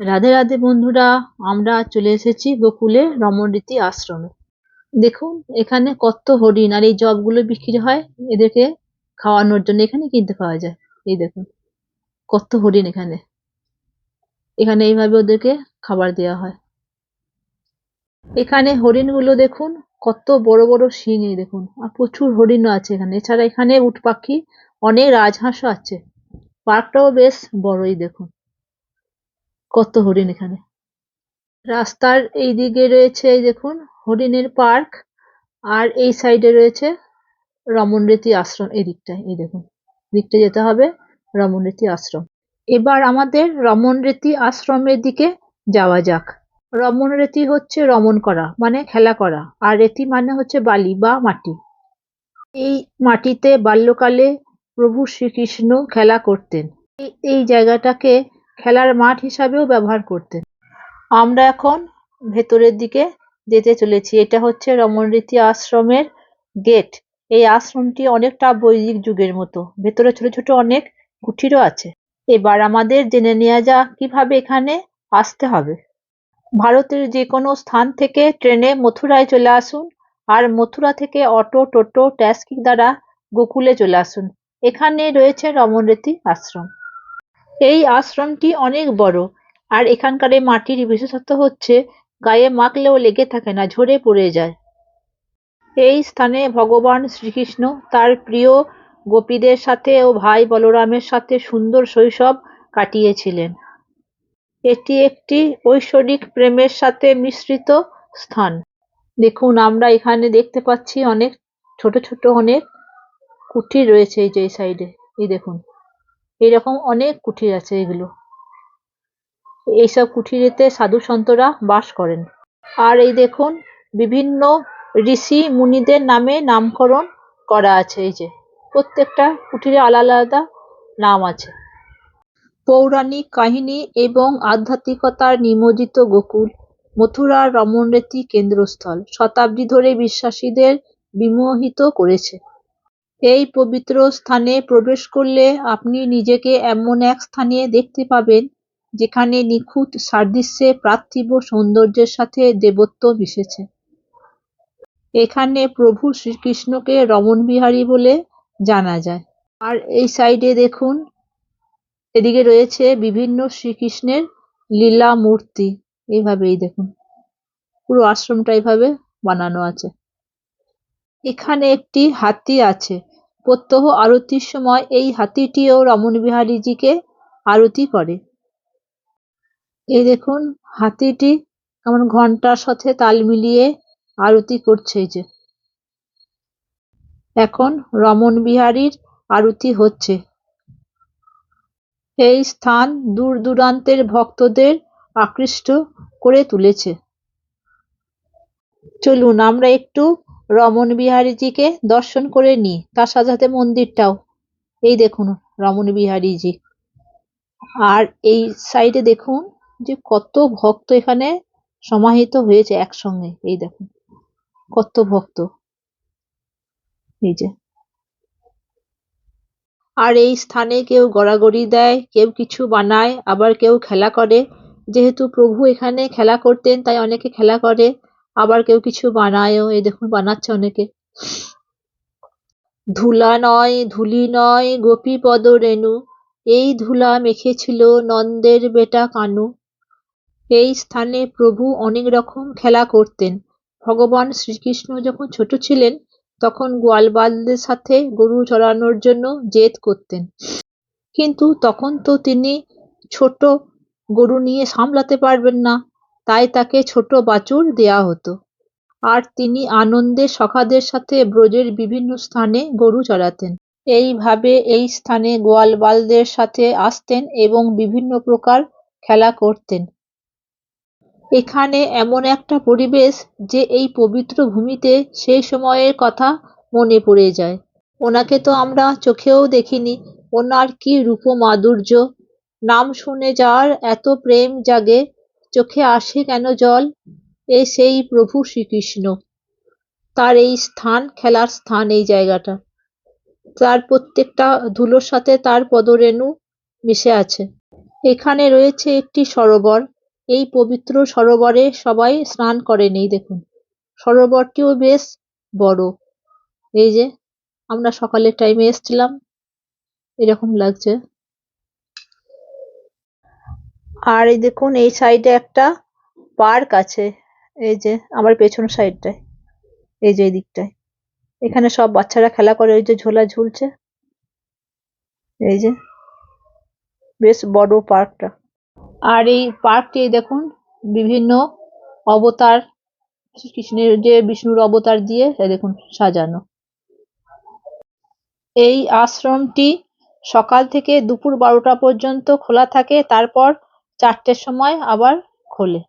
রাধে রাধে বন্ধুরা, আমরা চলে এসেছি গোকুলে রমণরীতি আশ্রমে। দেখুন, এখানে কত হরিণ, আর এই জবগুলো বিক্রি হয় এদেরকে খাওয়ানোর জন্য। এখানে কিনতে পাওয়া যায়। এই দেখুন, কত হরিণ এখানে। এখানে এইভাবে ওদেরকে খাবার দেওয়া হয়। এখানে হরিণগুলো দেখুন, কত বড় বড় শিং এই দেখুন, আর প্রচুর হরিণও আছে এখানে। এছাড়া এখানে উট পাখি, অনেক রাজহাঁসও আছে। পার্কটাও বেশ বড়ই দেখুন। কত হরিণ এখানে? রাস্তার এই দিকে রয়েছে দেখুন, হরিণের পার্ক, আর এই সাইডে রয়েছে রমণরীতি আশ্রম, এই দিকটায়, এই দেখুন, দিকটা যেতে হবে রমণরীতি আশ্রম। এবার আমাদের রমণরীতি আশ্রমের দিকে যাওয়া যাক। রমণরীতি হচ্ছে রমণ করা মানে খেলা করা, আর রীতি মানে হচ্ছে বালি বা মাটি। এই মাটিতে বাল্যকালে প্রভু শ্রীকৃষ্ণ খেলা করতেন। এই জায়গাটাকে খেলার মাঠ হিসাবেও ব্যবহার করতেন আমরা এখন ভেতরের দিকে যেতে চলেছি। এটা হচ্ছে রমণরীতি আশ্রমের গেট এই আশ্রমটি অনেকটা বৈদিক যুগের মতো। ভেতরে ছোট ছোট অনেক কুঠিরও আছে। এবার আমাদের জেনে নেওয়া যাক কীভাবে এখানে আসতে হবে। ভারতের যে কোনো স্থান থেকে ট্রেনে মথুরায় চলে আসুন আর মথুরা থেকে অটো, টোটো, ট্যাক্সি দ্বারা গোকুলে চলে আসুন। এখানে রয়েছে রমণরীতি আশ্রম। এই আশ্রমটি অনেক বড়, আর এখানকার এই মাটির বিশেষত্ব হচ্ছে গায়ে মাখলেও লেগে থাকে না, ঝরে পড়ে যায়। এই স্থানে ভগবান শ্রীকৃষ্ণ, তার প্রিয় গোপীদের সাথে ও ভাই বলরামের সাথে সুন্দর শৈশব কাটিয়েছিলেন। এটি একটি ঐশ্বরিক প্রেমের সাথে মিশ্রিত স্থান। দেখুন, আমরা এখানে দেখতে পাচ্ছি অনেক, ছোট ছোট অনেক কুঠির রয়েছে এই যে সাইডে। এই দেখুন। এরকম অনেক কুঠির আছে এগুলো। এইসব কুঠিরেতে সাধু সন্তরা বাস করেন। আর এই দেখুন, বিভিন্ন ঋষি মুনিদের নামে নামকরণ করা আছে এই যে। প্রত্যেকটা কুঠিরে আলাদা আলাদা নাম আছে। পৌরাণিক কাহিনী এবং আধ্যাত্মিকতার নিমজ্জিত গোকুল মথুরার রমণরীতি কেন্দ্রস্থল শতাব্দী ধরে বিশ্বাসীদের বিমোহিত করেছে। এই পবিত্র স্থানে প্রবেশ করলে আপনি নিজেকে এমন এক স্থানে দেখতে পাবেন, যেখানে নিখুঁত সাদৃশ্যে পার্থিব সৌন্দর্যের সাথে দেবত্ব মিশেছে। এখানে প্রভু শ্রীকৃষ্ণকে রমণ বিহারী বলে জানা যায়। আর এই সাইডে দেখুন, এদিকে রয়েছে বিভিন্ন শ্রীকৃষ্ণের লীলা মূর্তি। এইভাবেই দেখুন, পুরো আশ্রমটা এইভাবে বানানো আছে। এখানে একটি হাতি আছে। প্রত্যহ আরতির সময় এই হাতিটিও রমণ বিহারীজিকে আরতি করে। এই দেখুন, হাতিটি কেমন ঘণ্টার সাথে তাল মিলিয়ে আরতি করছে যে। এখন রমণ বিহারীর আরতি হচ্ছে। এই স্থান দূর দূরান্তের ভক্তদের আকৃষ্ট করে তুলেছে। চলুন, আমরা একটু রমণ বিহারীজিকে দর্শন করে নিই তার সাথে সাথে মন্দিরটাও। এই দেখুন রমণ বিহারীজি। আর এই সাইডে দেখুন যে কত ভক্ত এখানে সমাহিত হয়েছে একসঙ্গে। এই দেখুন, কত ভক্ত। এই যে। আর এই স্থানে কেউ গড়াগড়ি দেয়, কেউ কিছু বানায়, আবার কেউ খেলা করে। যেহেতু প্রভু এখানে খেলা করতেন, তাই অনেকে খেলা করে। আবার কেউ কিছু বানায়ও। এই দেখুন, বানাচ্ছে অনেকে। ধুলা নয়, ধুলি নয়, গোপীপদ রেণু। এই ধুলা মেখেছিল নন্দের বেটা কানু। এই স্থানে প্রভু অনেক রকম খেলা করতেন। ভগবান শ্রীকৃষ্ণ যখন ছোট ছিলেন, তখন গোয়ালবালদের সাথে গরু চড়ানোর জন্য জেদ করতেন। কিন্তু তখন তো তিনি ছোট গরু নিয়ে সামলাতে পারবেন না। তাই তাকে ছোট বাছুর দেয়া হতো। আর তিনি আনন্দে সখাদের সাথে ব্রজের বিভিন্ন স্থানে গরু চড়াতেন। এইভাবে এই স্থানে গোয়ালবালদের সাথে আসতেন এবং বিভিন্ন প্রকার খেলা করতেন। এখানে এমন একটা পরিবেশ যে এই পবিত্র ভূমিতে সেই সময়ের কথা মনে পড়ে যায়। ওনাকে তো আমরা চোখেও দেখিনি। ওনার কি রূপ মাধুর্য নাম শুনে যার এত প্রেম জাগে চোখে আসে কেন জল? এ সেই প্রভু শ্রীকৃষ্ণ। তার এই স্থান, খেলার স্থান এই জায়গাটা। তার প্রত্যেকটা ধুলোর সাথে তার পদরেণু মিশে আছে। এখানে রয়েছে একটি সরোবর। এই পবিত্র সরোবরে সবাই স্নান করেন এই দেখুন। সরোবরটিও বেশ বড়। এই যে, আমরা সকালের টাইম এ এসছিলাম। এরকম লাগছে। আর এই দেখুন, এই সাইড এ একটা পার্ক আছে। এই যে, আমার পেছন সাইড টায় এই যে, এই দিকটায়। এখানে সব বাচ্চারা খেলা করে, ওই যে ঝোলা ঝুলছে। এই যে, বেশ বড় পার্ক টা আর এই পার্কটি দেখুন, বিভিন্ন অবতার, কৃষ্ণের যে, বিষ্ণুর অবতার দিয়ে দেখুন, সাজানো। এই আশ্রমটি সকাল থেকে দুপুর বারোটা পর্যন্ত খোলা থাকে। তারপর চারটের সময় আবার খোলে।